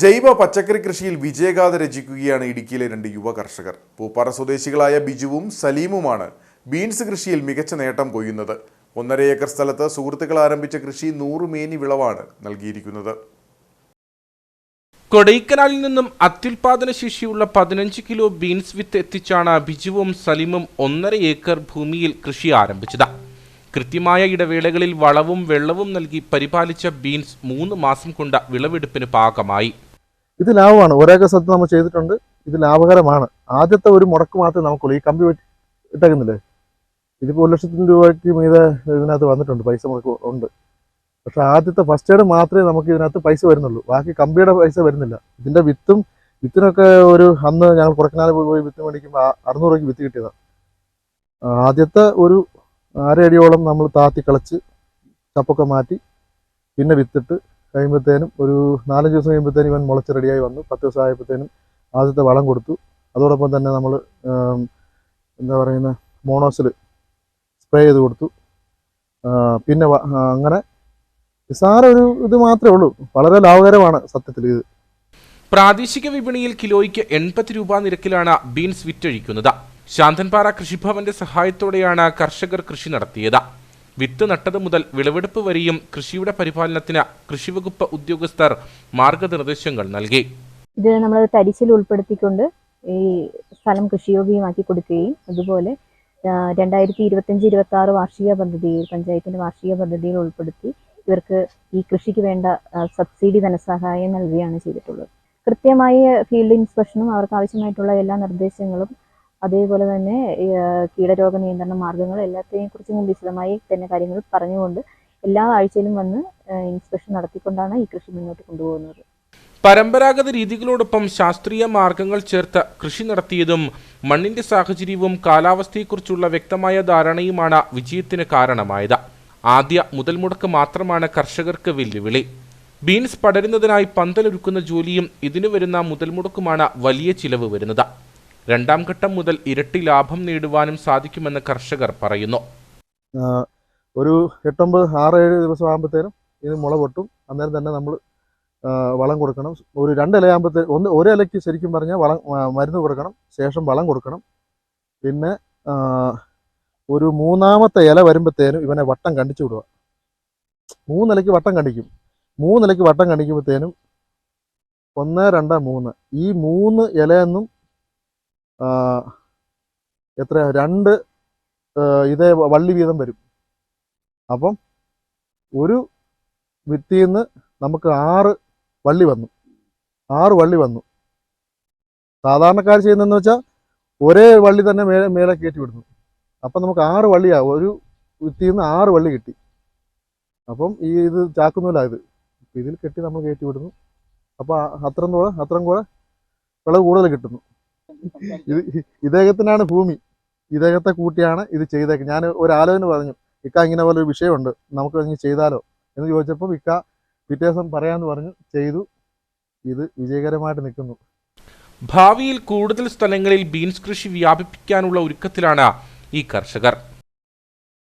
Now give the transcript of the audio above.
ജൈവ പച്ചക്കറി കൃഷിയിൽ വിജയഗാഥ രചിക്കുകയാണ് ഇടുക്കിയിലെ രണ്ട് യുവ കർഷകർ. പൂപ്പാറ സ്വദേശികളായ ബിജുവും സലീമുമാണ് ബീൻസ് കൃഷിയിൽ മികച്ച നേട്ടം കൊയ്യുന്നത്. ഒന്നര ഏക്കർ സ്ഥലത്ത് സുഹൃത്തുക്കൾ ആരംഭിച്ച കൃഷി നൂറ് മേനി വിളവാണ് നൽകിയിരിക്കുന്നത്. കൊടൈക്കനാലിൽ നിന്നും അത്യുൽപാദന ശേഷിയുള്ള പതിനഞ്ച് കിലോ ബീൻസ് വിത്ത് എത്തിച്ചാണ് ബിജുവും സലീമും ഒന്നര ഏക്കർ ഭൂമിയിൽ കൃഷി ആരംഭിച്ചത്. കൃത്യമായ ഇടവേളകളിൽ വളവും വെള്ളവും നൽകി പരിപാലിച്ച ബീൻസ് മൂന്ന് മാസം കൊണ്ട വിളവെടുപ്പിന് പാകമായി. ഇത് ലാഭമാണ്. ഒരേക്കർ സ്ഥലത്ത് നമ്മൾ ചെയ്തിട്ടുണ്ട്. ഇത് ലാഭകരമാണ്. ആദ്യത്തെ ഒരു മുടക്ക് മാത്രമേ നമുക്കുള്ളൂ ഈ കമ്പി ഇട്ടേക്കുന്നില്ലേ? ഇതിപ്പോൾ ഒരു ലക്ഷത്തിന് രൂപയ്ക്ക് മീതെ ഇതിനകത്ത് വന്നിട്ടുണ്ട്. പൈസ മുടക്ക് ഉണ്ട്. പക്ഷേ ആദ്യത്തെ ഫസ്റ്റ് എയ്ഡ് മാത്രമേ നമുക്ക് ഇതിനകത്ത് പൈസ വരുന്നുള്ളൂ. ബാക്കി കമ്പിയുടെ പൈസ വരുന്നില്ല. ഇതിന്റെ വിത്തും വിത്തിനൊക്കെ ഒരു അന്ന് ഞങ്ങൾ കുറക്കനാല് പോയി വിത്ത് മേടിക്കുമ്പോൾ അറുന്നൂറ് രൂപയ്ക്ക് വിത്ത് കിട്ടിയതാണ്. ആദ്യത്തെ ഒരു അരയടിയോളം നമ്മൾ താത്തി കളച്ച് ചപ്പൊക്കെ മാറ്റി പിന്നെ വിത്തിട്ട് കഴിയുമ്പോഴത്തേനും ഒരു നാലഞ്ച് ദിവസം കഴിയുമ്പോഴത്തേനും ഇവൻ മുളച്ച് റെഡിയായി വന്നു. പത്ത് ദിവസം ആയപ്പോഴത്തേനും ആദ്യത്തെ വളം കൊടുത്തു. അതോടൊപ്പം തന്നെ നമ്മൾ എന്താ പറയുന്ന മോണോസിൽ സ്പ്രേ ചെയ്ത് കൊടുത്തു. പിന്നെ അങ്ങനെ നിസ്സാര ഒരു ഇത് മാത്രമേ ഉള്ളൂ. വളരെ ലാഭകരമാണ് സത്യത്തിൽ ഇത്. പ്രാദേശിക വിപണിയിൽ കിലോയ്ക്ക് എൺപത് രൂപ നിരക്കിലാണ് ബീൻസ് വിറ്റഴിക്കുന്നത്. ശാന്തൻപാറ കൃഷിഭവന്റെ സഹായത്തോടെയാണ് കർഷകർ കൃഷി നടത്തിയത്. വിത്ത് നട്ടത് മുതൽ വിളവെടുപ്പ് വരെയും കൃഷിയുടെ പരിപാലനത്തിന് കൃഷിവകുപ്പ് ഉദ്യോഗസ്ഥർ മാർഗനിർദ്ദേശങ്ങൾ നൽകി. ഇത് നമ്മൾ തരിച്ചിൽ ഉൾപ്പെടുത്തിക്കൊണ്ട് ഈ സ്ഥലം കൃഷിയോഗ്യമാക്കി കൊടുക്കുകയും അതുപോലെ രണ്ടായിരത്തി ഇരുപത്തഞ്ച് ഇരുപത്തി ആറ് വാർഷിക പദ്ധതിയിൽ പഞ്ചായത്തിന്റെ വാർഷിക പദ്ധതിയിൽ ഉൾപ്പെടുത്തി ഇവർക്ക് ഈ കൃഷിക്ക് വേണ്ട സബ്സിഡി ധനസഹായം നൽകുകയാണ് ചെയ്തിട്ടുള്ളത്. കൃത്യമായ ഫീൽഡ് ഇൻസ്പെക്ഷനും അവർക്ക് ആവശ്യമായിട്ടുള്ള എല്ലാ നിർദ്ദേശങ്ങളും അതേപോലെ തന്നെ കീടരോഗ നിയന്ത്രണ മാർഗങ്ങൾ എല്ലാത്തിനെയും കുറിച്ചും വിശദമായി തന്നെ കാര്യങ്ങൾ പറഞ്ഞുകൊണ്ട് എല്ലാ ആഴ്ചയിലും വന്ന് ഇൻസ്പെക്ഷൻ നടത്തിക്കൊണ്ടാണ് ഈ കൃഷി മുന്നോട്ട് കൊണ്ടുപോകുന്നത്. പരമ്പരാഗത രീതികളോടൊപ്പം ശാസ്ത്രീയ മാർഗങ്ങൾ ചേർത്ത് കൃഷി നടത്തിയതും മണ്ണിന്റെ സാഹചര്യവും കാലാവസ്ഥയെക്കുറിച്ചുള്ള വ്യക്തമായ ധാരണയുമാണ് വിജയത്തിന് കാരണമായത്. ആദ്യ മുതൽ മുടക്ക് മാത്രമാണ് കർഷകർക്ക് വെല്ലുവിളി. ബീൻസ് പടരുന്നതിനായി പന്തലൊരുക്കുന്ന ജോലിയും ഇതിനു വരുന്ന മുതൽ മുടക്കുമാണ് വലിയ ചിലവ് വരുന്നത്. രണ്ടാം ഘട്ടം മുതൽ ഇരട്ടി ലാഭം നേടുവാനും സാധിക്കുമെന്ന് കർഷകർ പറയുന്നു. ഒരു എട്ടൊമ്പത് ആറ് ഏഴ് ദിവസം ആകുമ്പോഴത്തേനും ഇത് മുള പൊട്ടും. അന്നേരം തന്നെ നമ്മൾ വളം കൊടുക്കണം. ഒരു രണ്ട് ഇലയാകുമ്പോഴത്തേ ഒന്ന് ഒരു ഇലയ്ക്ക് ശരിക്കും പറഞ്ഞാൽ വളം മരുന്ന് കൊടുക്കണം. ശേഷം വളം കൊടുക്കണം. പിന്നെ ഒരു മൂന്നാമത്തെ ഇല വരുമ്പോഴത്തേനും ഇവനെ വട്ടം കണ്ടിച്ചു വിടുക. മൂന്നിലയ്ക്ക് വട്ടം കണ്ടിക്കും. മൂന്നിലയ്ക്ക് വട്ടം കണ്ടിക്കുമ്പോഴത്തേനും ഒന്ന് രണ്ട് മൂന്ന്. ഈ മൂന്ന് ഇലയെന്നും എത്ര? രണ്ട് ഇതേ വള്ളി വീതം വരും. അപ്പം ഒരു വിത്തിൽ നിന്ന് നമുക്ക് ആറ് വള്ളി വന്നു. ആറ് വള്ളി വന്നു. സാധാരണക്കാർ ചെയ്യുന്നതെന്ന് വെച്ചാൽ ഒരേ വള്ളി തന്നെ മേലെ മേലെ കയറ്റി വിടുന്നു. അപ്പം നമുക്ക് ആറ് വള്ളിയാ ഒരു വിത്തിൽ നിന്ന് ആറ് വള്ളി കിട്ടി. അപ്പം ഈ ഇത് ചാക്കുന്നില്ല ഇത്. ഇതിൽ കെട്ടി നമ്മൾ കയറ്റി വിടുന്നു. അപ്പം അത്രയും കൂടെ അത്രയും കൂടെ വിളവ് കൂടുതൽ കിട്ടുന്നു. ഇത് ഇദ്ദേഹത്തിനാണ് ഭൂമി. ഇദ്ദേഹത്തെ കൂട്ടിയാണ് ഇത് ചെയ്തേക്ക്. ഞാൻ ഒരു ആലോചന പറഞ്ഞു. ഇക്ക ഇങ്ങനെ പോലെ ഒരു വിഷയമുണ്ട്. നമുക്ക് ഇനി ചെയ്താലോ? എന്ന് ചോദിച്ചപ്പോൾ ഇക്ക പിറ്റേ ദിവസം പറയാമെന്ന് പറഞ്ഞു ചെയ്തു. ഇത് വിജയകരമായിട്ട് നിൽക്കുന്നു. ഭാവിയിൽ കൂടുതൽ സ്ഥലങ്ങളിൽ ബീൻസ് കൃഷി വ്യാപിപ്പിക്കാനുള്ള ഒരുക്കത്തിലാണ് ഈ കർഷകർ.